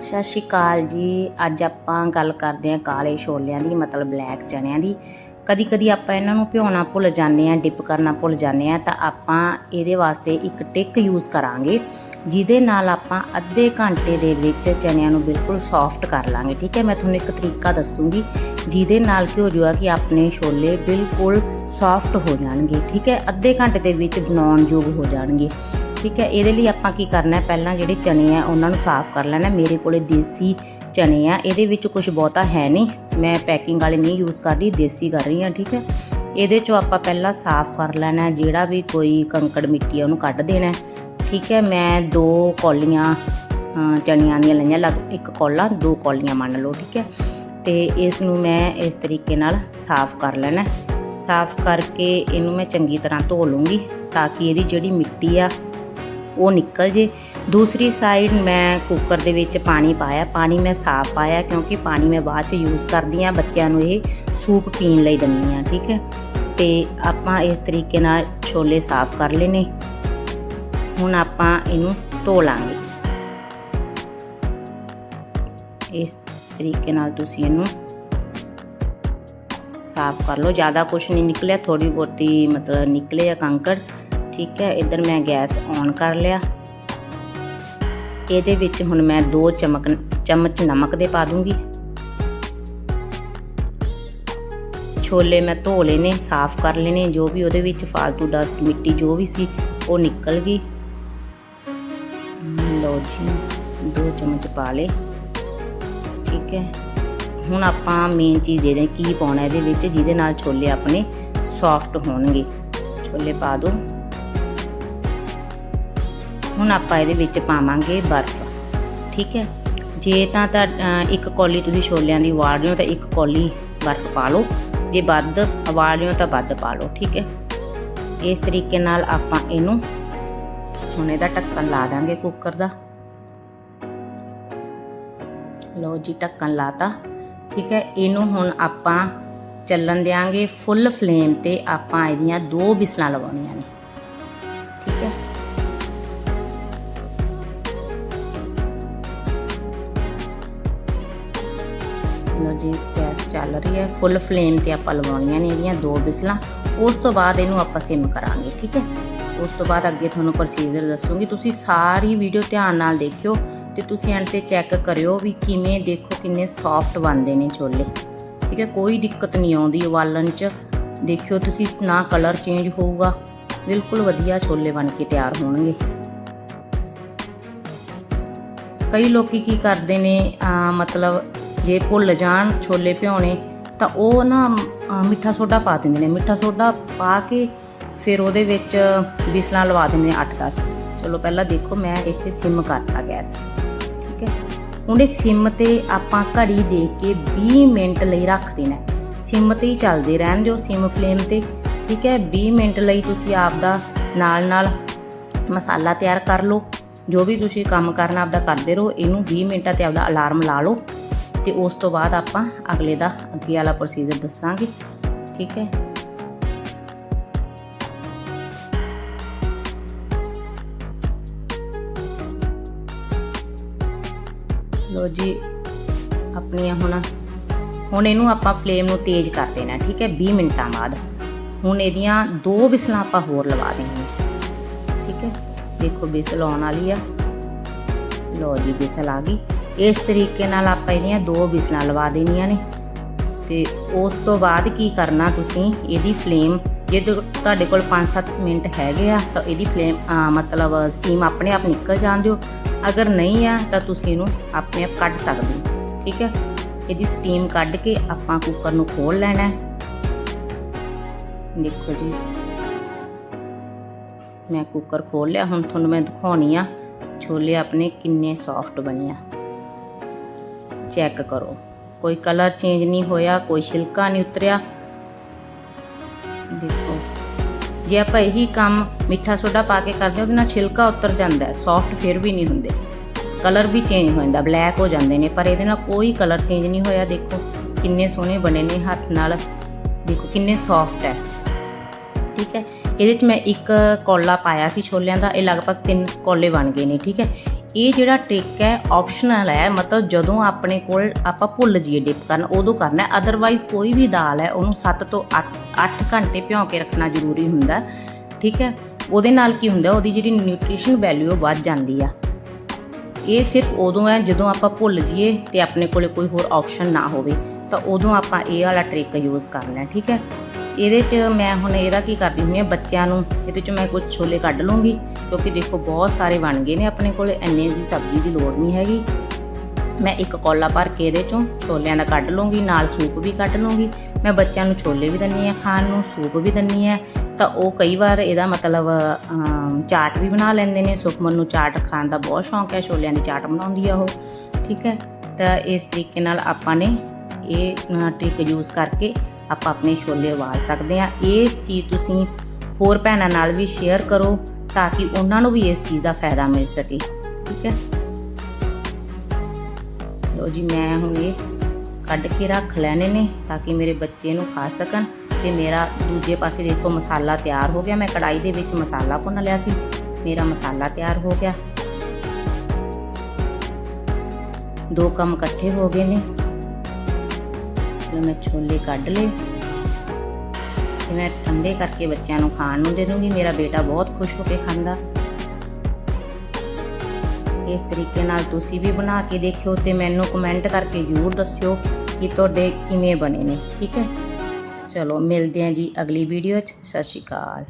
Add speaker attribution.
Speaker 1: ਸਤਿ ਸ਼੍ਰੀ ਅਕਾਲ ਜੀ। ਅੱਜ ਆਪਾਂ ਗੱਲ ਕਰਦੇ ਹਾਂ ਕਾਲੇ ਛੋਲਿਆਂ ਦੀ, ਮਤਲਬ ਬਲੈਕ ਚਣਿਆਂ ਦੀ। ਕਦੀ ਕਦੀ ਆਪਾਂ ਇਹਨਾਂ ਨੂੰ ਭਿਉਣਾ ਭੁੱਲ ਜਾਂਦੇ ਹਾਂ, ਡਿਪ ਕਰਨਾ ਭੁੱਲ ਜਾਂਦੇ ਹਾਂ, ਤਾਂ ਆਪਾਂ ਇਹਦੇ ਵਾਸਤੇ ਇੱਕ ਟਿਕ ਯੂਜ਼ ਕਰਾਂਗੇ, ਜਿਹਦੇ ਨਾਲ ਆਪਾਂ ਅੱਧੇ ਘੰਟੇ ਦੇ ਵਿੱਚ ਚਣਿਆਂ ਨੂੰ ਬਿਲਕੁਲ ਸੌਫਟ ਕਰ ਲਾਂਗੇ, ਠੀਕ ਹੈ? ਮੈਂ ਤੁਹਾਨੂੰ ਇੱਕ ਤਰੀਕਾ ਦੱਸੂਗੀ, ਜਿਹਦੇ ਨਾਲ ਕੀ ਹੋ ਜਾਊਗਾ ਕਿ ਆਪਣੇ ਛੋਲੇ ਬਿਲਕੁਲ ਸੌਫਟ ਹੋ ਜਾਣਗੇ, ਠੀਕ ਹੈ? ਅੱਧੇ ਘੰਟੇ ਦੇ ਵਿੱਚ ਬਣਾਉਣ ਯੋਗ ਹੋ ਜਾਣਗੇ। ਠੀਕ ਹੈ ਇਹਦੇ ਲਈ ਆਪਾਂ ਕੀ ਕਰਨਾ ਹੈ? ਪਹਿਲਾਂ ਜਿਹੜੇ ਚਨੇ ਆ ਉਹਨਾਂ ਨੂੰ ਸਾਫ਼ ਕਰ ਲੈਣਾ ਮੇਰੇ ਕੋਲੇ ਦੇਸੀ ਚਨੇ ਆ। ਇਹਦੇ ਵਿੱਚ ਕੁਝ ਬਹੁਤਾ ਹੈ ਨਹੀਂ। ਮੈਂ ਪੈਕਿੰਗ ਵਾਲੇ ਨਹੀਂ ਯੂਜ਼ ਕਰ ਰਹੀ ਦੇਸੀ ਕਰ ਰਹੀ ਹਾਂ ਠੀਕ ਹੈ। ਇਹਦੇ ਚੋਂ ਆਪਾਂ ਪਹਿਲਾਂ ਸਾਫ਼ ਕਰ ਲੈਣਾ ਜਿਹੜਾ ਵੀ ਕੋਈ ਕੰਕੜ ਮਿੱਟੀ ਆ ਉਹਨੂੰ ਕੱਢ ਦੇਣਾ ਠੀਕ ਹੈ ਮੈਂ ਦੋ ਕੌਲੀਆਂ ਅ, ਚਣਿਆਂ ਦੀਆਂ ਲਈਆਂ ਲਗ ਇੱਕ ਕੌਲਾ ਦੋ ਕੌਲੀਆਂ ਮੰਨ ਲਓ ਠੀਕ ਹੈ। ਤੇ ਇਸ ਨੂੰ ਮੈਂ ਇਸ ਤਰੀਕੇ ਨਾਲ ਸਾਫ਼ ਕਰ ਲੈਣਾ ਸਾਫ਼ ਕਰਕੇ ਇਹਨੂੰ ਮੈਂ ਚੰਗੀ ਤਰ੍ਹਾਂ ਧੋ ਲੂੰਗੀ ਤਾਂ ਕਿ ਇਹਦੀ ਜਿਹੜੀ ਮਿੱਟੀ ਆ ਉਹ ਨਿਕਲ ਜੇ। ਦੂਸਰੀ ਸਾਈਡ ਮੈਂ ਕੁੱਕਰ ਦੇ ਵਿੱਚ ਪਾਣੀ ਪਾਇਆ। ਪਾਣੀ ਮੈਂ ਸਾਫ਼ ਪਾਇਆ ਕਿਉਂਕਿ ਪਾਣੀ ਮੈਂ ਬਾਅਦ ਚ ਯੂਜ਼ ਕਰਦੀ ਆ ਬੱਚਿਆਂ ਨੂੰ ਇਹ ਸੂਪ ਪੀਣ ਲਈ ਦਿੰਦੀ ਆ ਠੀਕ ਹੈ? ਤੇ ਆਪਾਂ ਇਸ ਤਰੀਕੇ ਨਾਲ ਛੋਲੇ ਸਾਫ਼ ਕਰ ਲੈਨੇ ਹੁਣ ਆਪਾਂ ਇਹਨੂੰ ਧੋ ਲਾਂਗੇ। ਇਸ ਤਰੀਕੇ ਨਾਲ ਤੁਸੀਂ ਇਹਨੂੰ ਸਾਫ਼ ਕਰ ਲਓ। ਜ਼ਿਆਦਾ ਕੁਝ ਨਹੀਂ ਨਿਕਲਿਆ। ਥੋੜੀ ਬਹੁਤੀ ਮਤਲਬ ਨਿਕਲੇ ਆ ਕੰਕੜ। ਠੀਕ ਹੈ, ਇਧਰ ਮੈਂ ਗੈਸ ਔਨ ਕਰ ਲਿਆ। ਇਹਦੇ ਵਿੱਚ ਹੁਣ ਮੈਂ 2 ਚਮਕ, ਚਮਚ ਨਮਕ ਦੇ ਪਾ ਦੂੰਗੀ। ਛੋਲੇ ਮੈਂ ਧੋ ਲਏ ਸਾਫ਼ ਕਰ ਲਏ ਜੋ ਵੀ ਉਹਦੇ ਵਿੱਚ ਫालतू ਡਸਟ ਮਿੱਟੀ ਜੋ ਵੀ ਸੀ, ਉਹ ਨਿਕਲ ਗਈ। ਲਓ ਜੀ 2 ਚਮਚ ਪਾ ਲਏ। ਠੀਕ ਹੈ, ਹੁਣ ਆਪਾਂ ਮੇਨ ਚੀਜ਼ ਦੇ ਦੇ, ਕੀ ਪਾਉਣਾ ਇਹਦੇ ਵਿੱਚ, ਜਿਹਦੇ ਨਾਲ ਛੋਲੇ ਆਪਣੇ ਸੌਫਟ ਹੋਣਗੇ। ਛੋਲੇ ਪਾ ਦਿਓ ਹੁਣ ਆਪਾਂ ਇਹਦੇ ਵਿੱਚ ਪਾਵਾਂਗੇ ਬਰਫ਼। ਠੀਕ ਹੈ? ਜੇ ਤਾਂ ਤਾਂ ਇੱਕ ਕੌਲੀ ਤੁਸੀਂ ਛੋਲਿਆਂ ਦੀ ਉਬਾਲ ਰਹੇ ਹੋ ਤਾਂ ਇੱਕ ਕੌਲੀ ਬਰਫ਼ ਪਾ ਲਓ। ਜੇ ਵੱਧ ਉਬਾਲ ਰਹੇ ਹੋ ਤਾਂ ਵੱਧ ਪਾ ਲਓ, ਠੀਕ ਹੈ? ਇਸ ਤਰੀਕੇ ਨਾਲ ਆਪਾਂ ਇਹਨੂੰ ਹੁਣ ਇਹਦਾ ਢੱਕਣ ਲਾ ਦਾਂਗੇ ਕੁੱਕਰ ਦਾ। ਲਓ ਜੀ, ਢੱਕਣ ਲਾਤਾ। ਠੀਕ ਹੈ? ਇਹਨੂੰ ਹੁਣ ਆਪਾਂ ਚੱਲਣ ਦਿਆਂਗੇ ਫੁੱਲ ਫਲੇਮ ਤੇ ਆਪਾਂ ਇਹਦੀਆਂ ਦੋ ਬਿਸਲਾਂ ਲਵਾਉਣੀਆਂ ਨੇ। ਲਓ ਜੀ ਗੈਸ ਚੱਲ ਰਹੀ ਹੈ। ਫੁੱਲ ਫਲੇਮ ਤੇ ਆਪਾਂ ਲਵਾਉਣੀਆਂ ਨੇ ਇਹਦੀਆਂ ਦੋ ਬਿਸਲਾਂ। ਉਸ ਤੋਂ ਬਾਅਦ ਇਹਨੂੰ ਆਪਾਂ ਸਿਮ ਕਰਾਂਗੇ, ਠੀਕ ਹੈ? ਉਸ ਤੋਂ ਬਾਅਦ ਅੱਗੇ ਤੁਹਾਨੂੰ ਪ੍ਰੋਸੀਜਰ ਦੱਸੂਗੀ। ਤੁਸੀਂ ਸਾਰੀ ਵੀਡੀਓ ਧਿਆਨ ਨਾਲ ਦੇਖਿਓ ਤੇ ਤੁਸੀਂ ਐਂਡ ਤੇ ਚੈੱਕ ਕਰਿਓ ਵੀ ਕਿਵੇਂ ਦੇਖੋ ਕਿੰਨੇ ਸੌਫਟ ਬਣਦੇ ਨੇ ਛੋਲੇ। ਠੀਕ ਹੈ? ਕੋਈ ਦਿੱਕਤ ਨਹੀਂ ਆਉਂਦੀ ਉਬਾਲਣ 'ਚ। ਦੇਖਿਓ ਤੁਸੀਂ ਨਾ ਕਲਰ ਚੇਂਜ ਹੋਊਗਾ। ਬਿਲਕੁਲ ਵਧੀਆ ਛੋਲੇ ਬਣ ਕੇ ਤਿਆਰ ਹੋਣਗੇ। ਕਈ ਲੋਕੀ ਕੀ ਕਰਦੇ ਨੇ ਮਤਲਬ ਜੇ ਭੁੱਲ ਜਾਣ ਛੋਲੇ ਭਿਉਣੇ, ਤਾਂ ਉਹ ਨਾ ਮਿੱਠਾ ਸੋਡਾ ਪਾ ਦਿੰਦੇ ਨੇ। ਮਿੱਠਾ ਸੋਡਾ ਪਾ ਕੇ ਫਿਰ ਉਹਦੇ ਵਿੱਚ ਬਿਸਲਾਂ ਲਵਾ ਦਿੰਦੇ ਨੇ 8-10 ਚਲੋ ਪਹਿਲਾਂ ਦੇਖੋ, ਮੈਂ ਇੱਥੇ ਸਿਮ ਕਰਤਾ ਗੈਸ। ਠੀਕ ਹੈ? ਹੁਣ ਇਹ ਸਿਮ ਤੇ ਆਪਾਂ ਘੜੀ ਦੇ ਕੇ 20 ਮਿੰਟ ਲਈ ਰੱਖ ਦੇਣਾ ਹੈ। ਸਿਮ ਤੇ ਹੀ ਚੱਲਦੇ ਰਹਿਣ ਦਿਓ, ਸਿਮ ਫਲੇਮ ਤੇ। ਠੀਕ ਹੈ? 20 ਮਿੰਟ ਲਈ ਤੁਸੀਂ ਆਪਦਾ ਨਾਲ ਨਾਲ ਮਸਾਲਾ ਤਿਆਰ ਕਰ ਲਓ। ਜੋ ਵੀ ਤੁਸੀਂ ਕੰਮ ਕਰਨਾ ਆਪਦਾ ਕਰਦੇ ਰਹੋ। ਇਹਨੂੰ 20 ਮਿੰਟਾਂ ਤੇ ਆਪਦਾ ਅਲਾਰਮ ਲਾ ਲਓ। ਤੇ ਉਸ ਤੋਂ ਬਾਅਦ ਆਪਾਂ ਅਗਲੇ ਦਾ ਅੱਗੇ ਵਾਲਾ ਪ੍ਰੋਸੀਜਰ ਦੱਸਾਂਗੇ। ਠੀਕ ਹੈ? ਲੋ ਜੀ, ਆਪਣੀਆਂ ਹੁਣ ਹੁਣ ਇਹਨੂੰ ਆਪਾਂ ਫਲੇਮ ਨੂੰ ਤੇਜ਼ ਕਰ ਦੇਣਾ, ਠੀਕ ਹੈ? 20 ਮਿੰਟਾਂ ਬਾਅਦ। ਹੁਣ ਇਹਦੀਆਂ ਦੋ ਬਿਸਲਾਂ ਆਪਾਂ ਹੋਰ ਲਵਾ ਦੇਣੀਆਂ। ਠੀਕ ਹੈ? ਦੇਖੋ, ਬਿਸਲ ਆਉਣ ਵਾਲੀ ਆ। ਲੋ ਜੀ, ਬਿਸਲ ਆ ਗਈ। ਇਸ ਤਰੀਕੇ ਨਾਲ ਆਪਾਂ ਇਹਦੀਆਂ ਦੋ ਬਿਸਲਾਂ ਲਵਾ ਦੇਣੀਆਂ ਨੇ। ਤੇ ਉਸ ਤੋਂ ਬਾਅਦ ਕੀ ਕਰਨਾ ਤੁਸੀਂ? ਇਹਦੀ ਫਲੇਮ, ਜੇ ਤੁਹਾਡੇ ਕੋਲ 5-7 ਮਿੰਟ ਹੈਗੇ ਆ, ਤਾਂ ਇਹਦੀ ਫਲੇਮ ਮਤਲਬ ਸਟੀਮ ਆਪਣੇ ਆਪ ਨਿਕਲ ਜਾਣ ਦਿਓ। ਅਗਰ ਨਹੀਂ ਆ, ਤਾਂ ਤੁਸੀਂ ਇਹਨੂੰ ਆਪਣੇ ਆਪ ਕੱਢ ਸਕਦੇ ਹੋ। ਠੀਕ ਹੈ? ਇਹਦੀ ਸਟੀਮ ਕੱਢ ਕੇ ਆਪਾਂ ਕੁੱਕਰ ਨੂੰ ਖੋਲ ਲੈਣਾ ਹੈ। ਦੇਖੋ ਜੀ। ਮੈਂ ਕੁੱਕਰ ਖੋਲ ਲਿਆ, ਹੁਣ ਤੁਹਾਨੂੰ ਮੈਂ ਦਿਖਾਉਣੀ ਆ। ਛੋਲੇ ਆਪਣੇ ਕਿੰਨੇ ਸੌਫਟ ਬਣੇ ਆ। ਚੈੱਕ ਕਰੋ। ਕੋਈ ਕਲਰ ਚੇਂਜ ਨਹੀਂ ਹੋਇਆ, ਕੋਈ ਛਿਲਕਾ ਨਹੀਂ ਉਤਰਿਆ। ਦੇਖੋ। ਜੇ ਆਪਾਂ ਇਹੀ ਕੰਮ ਮਿੱਠਾ ਸੋਡਾ ਪਾ ਕੇ ਕਰਦੇ ਉਹਦੇ ਨਾਲ ਛਿਲਕਾ ਉਤਰ ਜਾਂਦਾ ਹੈ ਸੌਫਟ ਫਿਰ ਵੀ ਨਹੀਂ ਹੁੰਦੇ। ਕਲਰ ਵੀ ਚੇਂਜ ਹੋ ਜਾਂਦਾ ਬਲੈਕ ਹੋ ਜਾਂਦੇ ਨੇ, ਪਰ ਇਹਦੇ ਨਾਲ ਕੋਈ ਕਲਰ ਚੇਂਜ ਨਹੀਂ ਹੋਇਆ, ਦੇਖੋ। ਕਿੰਨੇ ਸੋਹਣੇ ਬਣੇ ਨੇ ਹੱਥ ਨਾਲ। ਦੇਖੋ ਕਿੰਨੇ ਸੌਫਟ ਹੈ। ਠੀਕ ਹੈ। ਇਹਦੇ 'ਚ ਮੈਂ ਇੱਕ ਕੌਲਾ ਪਾਇਆ ਸੀ ਛੋਲਿਆਂ ਦਾ, ਇਹ ਲਗਭਗ ਤਿੰਨ ਕੌਲੇ ਬਣ ਗਏ ਨੇ, ਠੀਕ ਹੈ। ਇਹ ਜਿਹੜਾ ਟ੍ਰਿਕ ਹੈ ਆਪਸ਼ਨਲ ਹੈ, ਮਤਲਬ ਜਦੋਂ ਆਪਣੇ ਕੋਲ ਆਪਾਂ ਭੁੱਲ ਜਾਈਏ ਡਿਪ ਕਰਨ, ਉਦੋਂ ਕਰਨਾ ਹੈ। ਅਦਰਵਾਈਜ਼ ਕੋਈ ਵੀ ਦਾਲ ਹੈ, ਉਹਨੂੰ 7 ਤੋਂ 8 8 ਘੰਟੇ ਭਿਉਂ ਕੇ ਰੱਖਣਾ ਜ਼ਰੂਰੀ ਹੁੰਦਾ ਠੀਕ ਹੈ? ਉਹਦੇ ਨਾਲ ਕੀ ਹੁੰਦਾ, ਉਹਦੀ ਜਿਹੜੀ ਨਿਊਟ੍ਰੀਸ਼ਨ ਵੈਲਿਊ ਵੱਧ ਜਾਂਦੀ ਆ। ਇਹ ਸਿਰਫ ਉਦੋਂ ਹੈ, ਜਦੋਂ ਆਪਾਂ ਭੁੱਲ ਜਾਈਏ ਤੇ ਆਪਣੇ ਕੋਲੇ ਕੋਈ ਹੋਰ ਆਪਸ਼ਨ ਨਾ ਹੋਵੇ, ਤਾਂ ਉਦੋਂ ਆਪਾਂ ਇਹ ਵਾਲਾ ਟ੍ਰਿਕ ਯੂਜ਼ ਕਰਨਾ ਠੀਕ ਹੈ? ਇਹਦੇ 'ਚ ਮੈਂ ਹੁਣ ਇਹਦਾ ਕੀ ਕਰਦੀ ਹੁੰਦੀ ਹਾਂ, ਬੱਚਿਆਂ ਨੂੰ ਇਹਦੇ 'ਚ ਮੈਂ ਕੁਝ ਛੋਲੇ ਕੱਢ ਲੂੰਗੀ ਕਿਉਂਕਿ ਦੇਖੋ ਬਹੁਤ ਸਾਰੇ ਬਣ ਗਏ ਨੇ ਆਪਣੇ ਕੋਲ, ਇੰਨੇ ਦੀ ਸਬਜ਼ੀ ਦੀ ਲੋੜ ਨਹੀਂ ਹੈਗੀ। ਮੈਂ ਇੱਕ ਕੌਲਾ ਭਰ ਕੇ ਇਹਦੇ 'ਚੋਂ ਛੋਲਿਆਂ ਦਾ ਕੱਢ ਲੂੰਗੀ ਨਾਲ ਸੂਪ ਵੀ ਕੱਢ ਲੂੰਗੀ ਮੈਂ ਬੱਚਿਆਂ ਨੂੰ ਛੋਲੇ ਵੀ ਦਿੰਨੀ ਆ ਖਾਣ ਨੂੰ, ਸੂਪ ਵੀ ਦਿੰਨੀ ਆ ਤਾਂ ਉਹ ਕਈ ਵਾਰ ਇਹਦਾ ਮਤਲਬ ਚਾਟ ਵੀ ਬਣਾ ਲੈਂਦੇ ਨੇ। ਸੁਖਮਨ ਨੂੰ ਚਾਟ ਖਾਣ ਦਾ ਬਹੁਤ ਸ਼ੌਂਕ ਹੈ, ਛੋਲਿਆਂ ਦੀ ਚਾਟ ਬਣਾਉਂਦੀ ਆ ਉਹ। ਠੀਕ ਹੈ, ਤਾਂ ਇਸ ਤਰੀਕੇ ਨਾਲ ਆਪਾਂ ਨੇ ਇਹ ਟ੍ਰਿਕ ਯੂਜ਼ ਕਰਕੇ ਆਪਾਂ ਆਪਣੇ ਛੋਲੇ ਉਬਾਲ ਸਕਦੇ ਆ ਇਹ ਚੀਜ਼ ਤੁਸੀਂ ਹੋਰ ਭੈਣਾਂ ਨਾਲ ਵੀ ਸ਼ੇਅਰ ਕਰੋ ਤਾਂ ਕਿ ਉਹਨਾਂ ਨੂੰ ਵੀ ਇਸ ਚੀਜ਼ ਦਾ ਫਾਇਦਾ ਮਿਲ ਸਕੇ। ਠੀਕ ਹੈ? ਲੋ ਜੀ, ਮੈਂ ਹੁਣ ਇਹ ਕੱਢ ਕੇ ਰੱਖ ਲੈਣੇ ਨੇ ਤਾਂ ਕਿ ਮੇਰੇ ਬੱਚੇ ਨੂੰ ਖਾ ਸਕਣ ਤੇ ਮੇਰਾ ਦੂਜੇ ਪਾਸੇ ਦੇਖੋ ਮਸਾਲਾ ਤਿਆਰ ਹੋ ਗਿਆ। ਮੈਂ ਕੜਾਈ ਦੇ ਵਿੱਚ ਮਸਾਲਾ ਭੁੰਨ ਲਿਆ ਸੀ। ਮੇਰਾ ਮਸਾਲਾ ਤਿਆਰ ਹੋ ਗਿਆ। ਦੋ ਕੰਮ ਇਕੱਠੇ ਹੋ ਗਏ ਨੇ। ਲਓ ਮੈਂ ਛੋਲੇ ਕੱਢ ਲਏ, ਤੇ ਮੈਂ ਠੰਡੇ ਕਰਕੇ ਬੱਚਿਆਂ ਨੂੰ ਖਾਣ ਨੂੰ ਦੇ ਦੂੰਗੀ। ਮੇਰਾ ਬੇਟਾ ਬਹੁਤ ਖੁਸ਼ ਹੋ ਕੇ ਖਾਂਦਾ। ਇਸ ਤਰੀਕੇ ਨਾਲ ਤੁਸੀਂ ਵੀ ਬਣਾ ਕੇ ਦੇਖਿਓ ਤੇ ਮੈਨੂੰ ਕਮੈਂਟ ਕਰਕੇ ਜ਼ਰੂਰ ਦੱਸਿਓ ਕਿ ਤੁਹਾਡੇ ਕਿਵੇਂ ਬਣੇ ਨੇ। ਠੀਕ ਹੈ? ਚਲੋ, ਮਿਲਦੇ ਹਾਂ ਜੀ ਅਗਲੀ ਵੀਡੀਓ 'ਚ। ਸਤਿ ਸ਼੍ਰੀ ਅਕਾਲ।